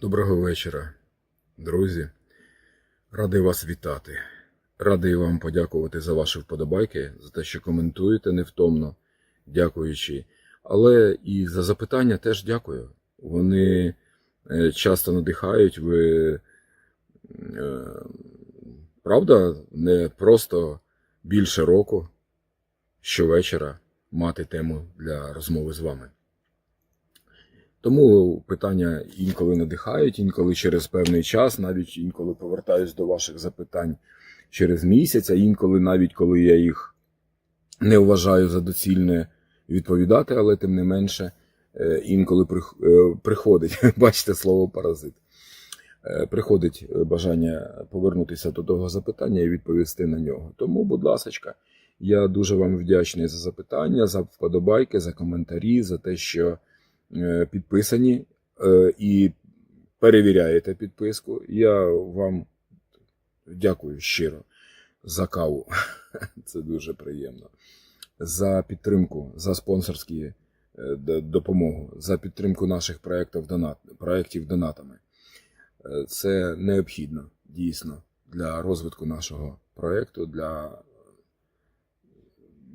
Доброго вечора, друзі. Радий вас вітати. Радий вам подякувати за ваші вподобайки, за те, що коментуєте невтомно, дякуючи. Але і за запитання теж дякую. Вони е, часто надихають. Ви е, правда, не просто більше року щовечора мати тему для розмови з вами. Тому питання інколи надихають, інколи через певний час, навіть інколи повертаюсь до ваших запитань через місяць, а інколи навіть коли я їх не вважаю за доцільне відповідати, але тим не менше, е, інколи е, приходить, бачите слово паразит. Е, Приходить бажання повернутися до того запитання і відповісти на нього. Тому, будь ласка, я дуже вам вдячний за запитання, за вподобайки, за коментарі, за те, що підписані е, і перевіряєте підписку. Я вам дякую щиро за каву. Це дуже приємно. За підтримку, за спонсорські е, допомогу, за підтримку наших проєктів, донат, проєктів донатами. Е, Це необхідно дійсно для розвитку нашого проєкту, для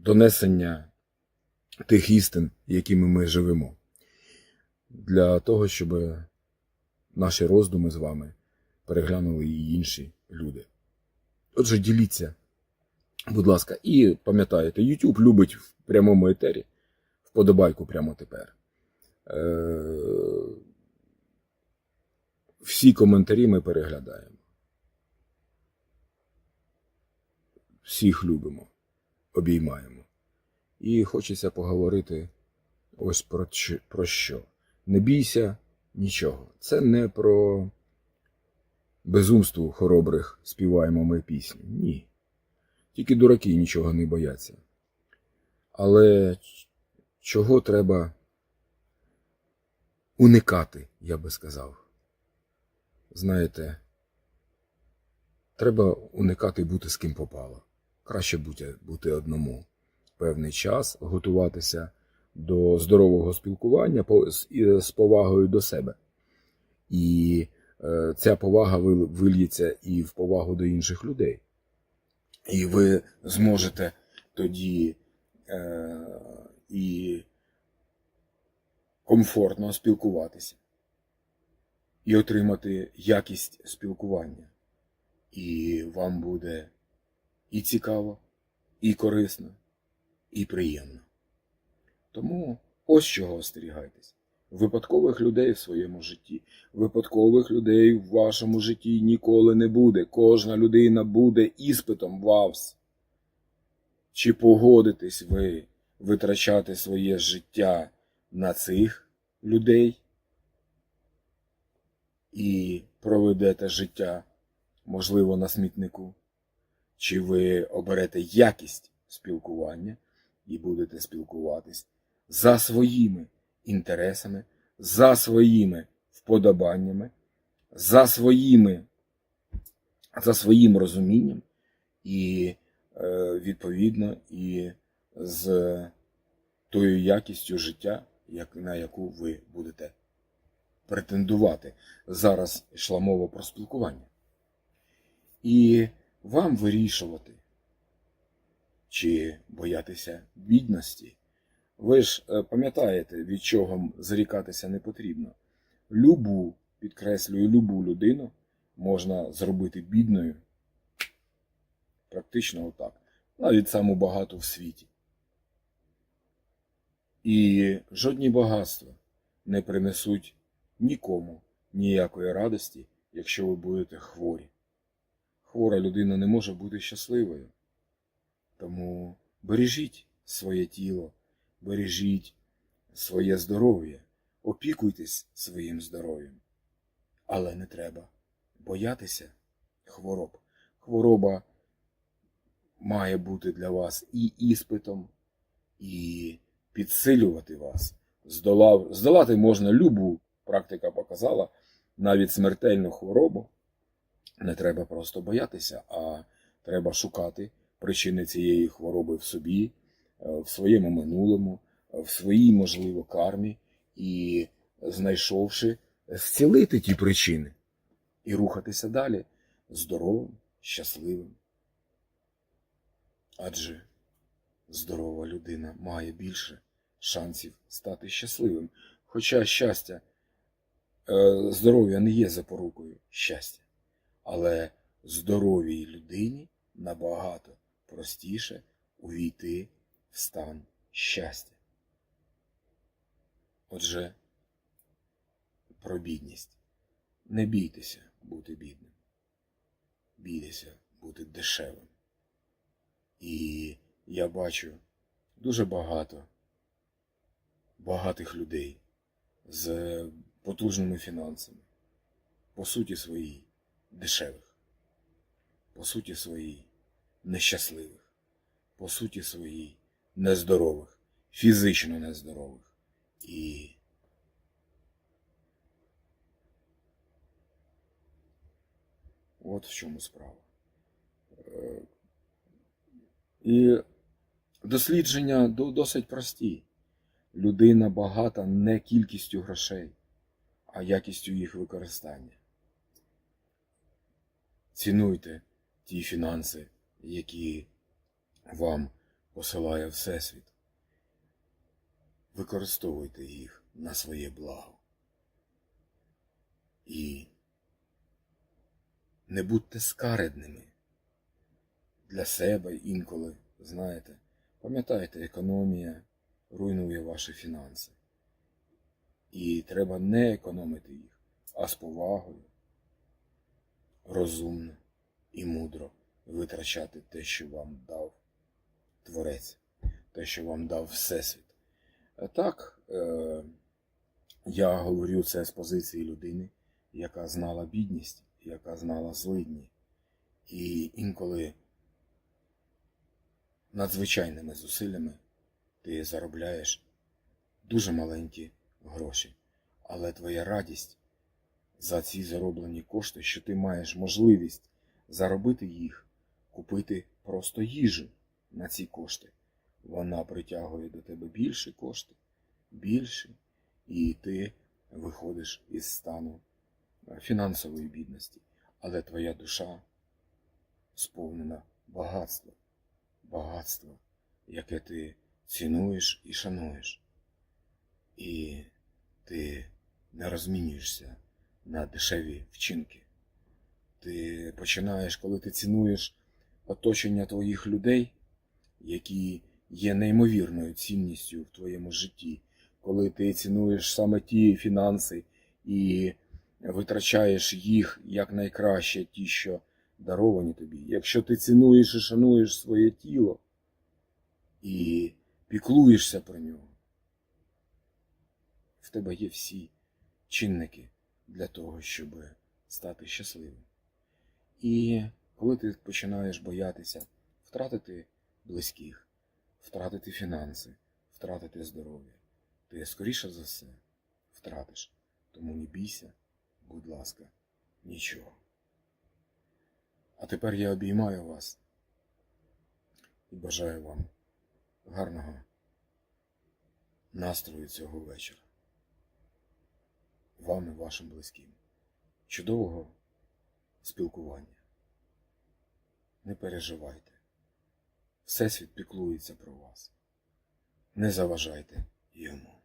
донесення тих істин, якими ми живемо для того, щоб наші роздуми з вами переглянули і інші люди. Отже, діліться, будь ласка, і пам'ятаєте, YouTube любить в прямому етері вподобайку прямо тепер. Е, Всі коментарі ми переглядаємо. Всіх любимо, обіймаємо. І хочеться поговорити ось про, про що. Не бійся нічого. Це не про безумство хоробрих співаємо ми пісні. Ні. Тільки дураки нічого не бояться. Але чого треба уникати, я би сказав. Знаєте, треба уникати бути з ким попало. Краще бути, бути одному певний час, готуватися до здорового спілкування з, повагою до себе. І е, ця повага вильється і в повагу до інших людей. І ви зможете тоді е, і комфортно спілкуватися, і отримати якість спілкування. І вам буде і цікаво, і корисно, і приємно. Тому ось чого остерігайтесь. Випадкових людей в своєму житті. Випадкових людей в вашому житті ніколи не буде. Кожна людина буде іспитом вас. Чи погодитесь ви витрачати своє життя на цих людей і проведете життя, можливо, на смітнику? Чи ви оберете якість спілкування і будете спілкуватись за своїми інтересами, за своїми вподобаннями, за своїми, за своїм розумінням і е, відповідно і з тою якістю життя, на яку ви будете претендувати. Зараз йшла мова про спілкування. І вам вирішувати, чи боятися бідності. Ви ж е, пам'ятаєте, від чого зрікатися не потрібно. Любу, підкреслюю, любу людину можна зробити бідною. Практично отак. Навіть саму багату в світі. І жодні багатства не принесуть нікому ніякої радості, якщо ви будете хворі. Хвора людина не може бути щасливою. Тому бережіть своє тіло, бережіть своє здоров'я, опікуйтесь своїм здоров'ям. Але не треба боятися хвороб. Хвороба має бути для вас і іспитом, і підсилювати вас. Здолав, здолати можна любу, практика показала, навіть смертельну хворобу. Не треба просто боятися, а треба шукати причини цієї хвороби в собі, в своєму минулому, е, в своїй, можливо, кармі, і знайшовши, зцілити ті причини і рухатися далі здоровим, щасливим. Адже здорова людина має більше шансів стати щасливим. Хоча щастя, е, здоров'я не є запорукою щастя, але здоровій людині набагато простіше увійти стан щастя. Отже, про бідність. Не бійтеся бути бідним. Бійтеся бути дешевим. І я бачу дуже багато багатих людей з потужними фінансами, по суті своїй дешевих, по суті своїй нещасливих, по суті своїй нездорових, фізично нездорових. І от в чому справа. Е, І дослідження досить прості. Людина багата не кількістю грошей, а якістю їх використання. Цінуйте ті фінанси, які вам посилає Всесвіт. Використовуйте їх на своє благо. І не будьте скаредними для себе інколи, знаєте. Пам'ятайте, економія руйнує ваші фінанси. І треба не економити їх, а з повагою, розумно і мудро витрачати те, що вам дав Творець, те, що вам дав Всесвіт. Так, е, я говорю це з позиції людини, яка знала бідність, яка знала злидні. І інколи надзвичайними зусиллями ти заробляєш дуже маленькі гроші, але твоя радість за ці зароблені кошти, що ти маєш можливість заробити їх, купити просто їжу на ці кошти. Вона притягує до тебе більше кошти, більше, і ти виходиш із стану е, фінансової бідності, але твоя душа сповнена багатства, багатства, яке ти цінуєш і шануєш. І ти не розмінюєшся на дешеві вчинки. Ти починаєш, коли ти цінуєш оточення твоїх людей, які є неймовірною цінністю в твоєму житті, коли ти цінуєш саме ті фінанси і витрачаєш їх як найкраще, ті, що даровані тобі. Якщо ти цінуєш і шануєш своє тіло і піклуєшся про нього, в тебе є всі чинники для того, щоб стати щасливим. І коли ти починаєш боятися втратити близьких, втратити фінанси, втратити здоров'я, ти скоріше за все втратиш. Тому не бійся, будь ласка, нічого. А тепер я обіймаю вас і бажаю вам гарного настрою цього вечора. Вам і вашим близьким. Чудового спілкування. Не переживайте. Всесвіт піклується про вас. Не заважайте йому.